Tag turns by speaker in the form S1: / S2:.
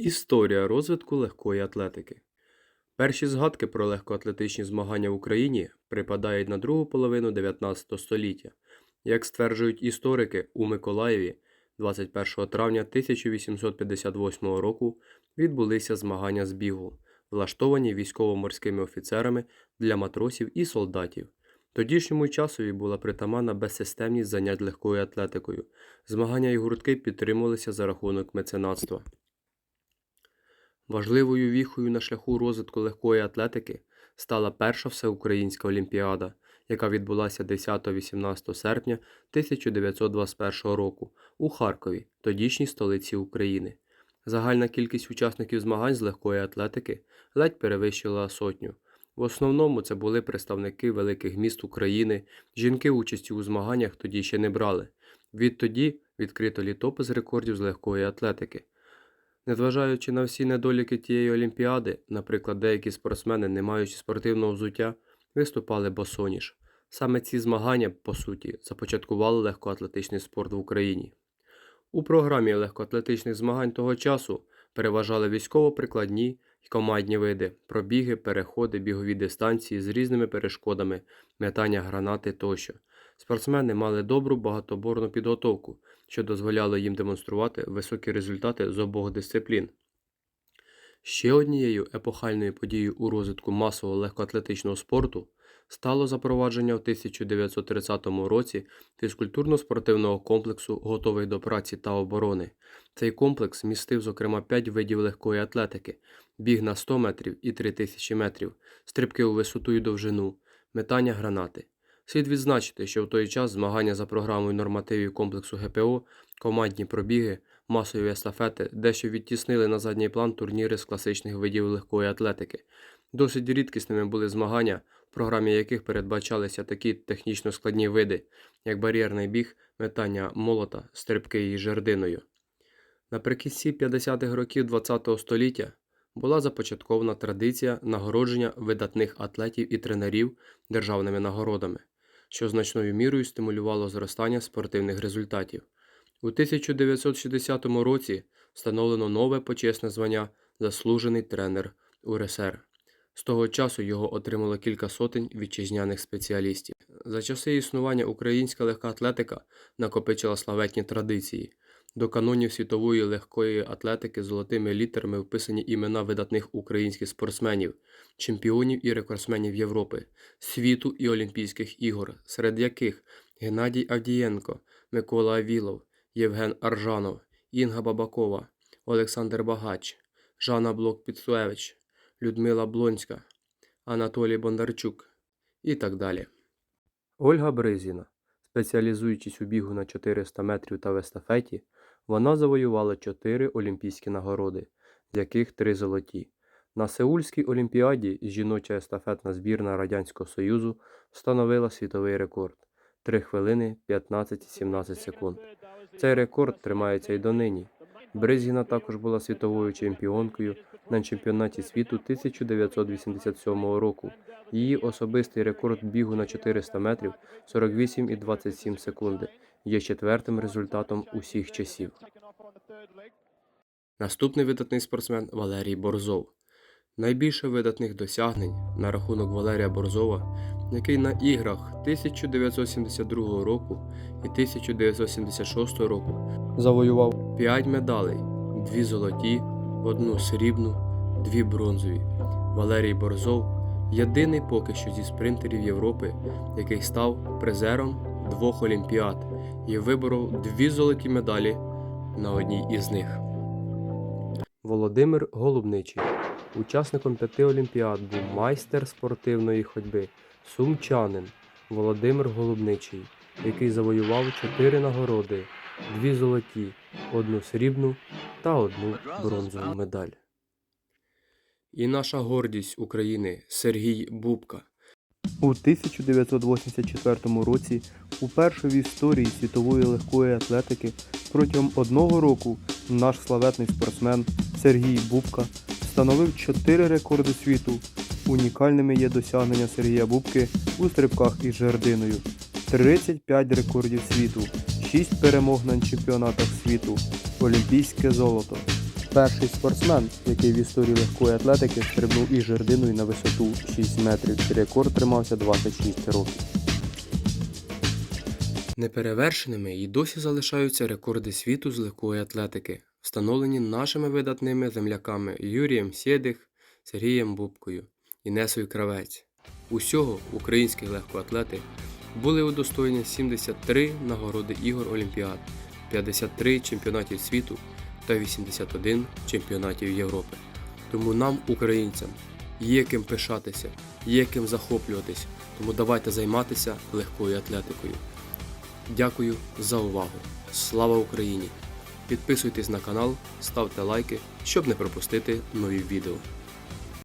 S1: Історія розвитку легкої атлетики. Перші згадки про легкоатлетичні змагання в Україні припадають на другу половину 19 століття. Як стверджують історики, у Миколаєві 21 травня 1858 року відбулися змагання з бігу, влаштовані військово-морськими офіцерами для матросів і солдатів. Тодішньому часові була притаманна безсистемність занять легкою атлетикою. Змагання і гуртки підтримувалися за рахунок меценатства. Важливою віхою на шляху розвитку легкої атлетики стала перша всеукраїнська олімпіада, яка відбулася 10-18 серпня 1921 року у Харкові, тодішній столиці України. Загальна кількість учасників змагань з легкої атлетики ледь перевищила сотню. В основному це були представники великих міст України, жінки участі у змаганнях тоді ще не брали. Відтоді відкрито літопис рекордів з легкої атлетики. Незважаючи на всі недоліки тієї олімпіади, наприклад, деякі спортсмени, не маючи спортивного взуття, виступали босоніж. Саме ці змагання, по суті, започаткували легкоатлетичний спорт в Україні. У програмі легкоатлетичних змагань того часу переважали військово-прикладні й командні види, пробіги, переходи, бігові дистанції з різними перешкодами, метання гранати тощо. Спортсмени мали добру багатоборну підготовку, що дозволяло їм демонструвати високі результати з обох дисциплін. Ще однією епохальною подією у розвитку масового легкоатлетичного спорту стало запровадження в 1930 році фізкультурно-спортивного комплексу готовий до праці та оборони. Цей комплекс містив, зокрема, 5 видів легкої атлетики, біг на 100 метрів і 3000 метрів, стрибки у висоту і довжину, метання гранати. Слід відзначити, що в той час змагання за програмою нормативів комплексу ГПО, командні пробіги, масові естафети дещо відтіснили на задній план турніри з класичних видів легкої атлетики. Досить рідкісними були змагання, в програмі яких передбачалися такі технічно складні види, як бар'єрний біг, метання молота, стрибки із жердиною. Наприкінці 50-х років ХХ століття була започаткована традиція нагородження видатних атлетів і тренерів державними нагородами, що значною мірою стимулювало зростання спортивних результатів. У 1960 році встановлено нове почесне звання Заслужений тренер УРСР. З того часу його отримало кілька сотень вітчизняних спеціалістів. За часи існування українська легка атлетика накопичила славетні традиції. До канонів світової легкої атлетики золотими літерами вписані імена видатних українських спортсменів, чемпіонів і рекордсменів Європи, світу і Олімпійських ігор, серед яких Геннадій Авдієнко, Микола Авілов, Євген Аржанов, Інга Бабакова, Олександр Багач, Жанна Блок-Підсуевич, Людмила Блонська, Анатолій Бондарчук і так далі. Ольга Бризіна, спеціалізуючись у бігу на 400 метрів та в естафеті, вона завоювала 4 олімпійські нагороди, з яких 3 золоті. На Сеульській олімпіаді жіноча естафетна збірна Радянського Союзу встановила світовий рекорд 3 хвилини 15-17 секунд. Цей рекорд тримається й донині. Бризіна також була світовою чемпіонкою на чемпіонаті світу 1987 року. Її особистий рекорд бігу на 400 метрів 48,27 секунди є четвертим результатом усіх часів. Наступний видатний спортсмен Валерій Борзов. Найбільше видатних досягнень на рахунок Валерія Борзова, який на іграх 1972 року і 1976 року завоював 5 медалей, 2 золоті, 1 срібну, 2 бронзові. Валерій Борзов єдиний поки що зі спринтерів Європи, який став призером двох олімпіад і виборов дві золоті медалі на одній із них. Володимир Голубничий. Учасником п'яти олімпіад був майстер спортивної ходьби, сумчанин Володимир Голубничий, який завоював чотири нагороди, дві золоті, одну срібну та одну бронзову медаль. І наша гордість України Сергій Бубка. У 1984 році, уперше в історії світової легкої атлетики, протягом одного року наш славетний спортсмен Сергій Бубка встановив 4 рекорди світу. Унікальними є досягнення Сергія Бубки у стрибках із жердиною. 35 рекордів світу, 6 перемог на чемпіонатах світу, олімпійське золото. Перший спортсмен, який в історії легкої атлетики стрибнув із жердиною на висоту 6 метрів. Рекорд тримався 26 років. Неперевершеними і досі залишаються рекорди світу з легкої атлетики, встановлені нашими видатними земляками Юрієм Сєдих, Сергієм Бубкою, Інесою Кравець. Усього українські легкоатлети були удостоєні 73 нагороди ігор Олімпіад, 53 чемпіонатів світу та 81 чемпіонатів Європи. Тому нам, українцям, є ким пишатися, є ким захоплюватись, тому давайте займатися легкою атлетикою. Дякую за увагу. Слава Україні! Підписуйтесь на канал, ставте лайки, щоб не пропустити нові відео.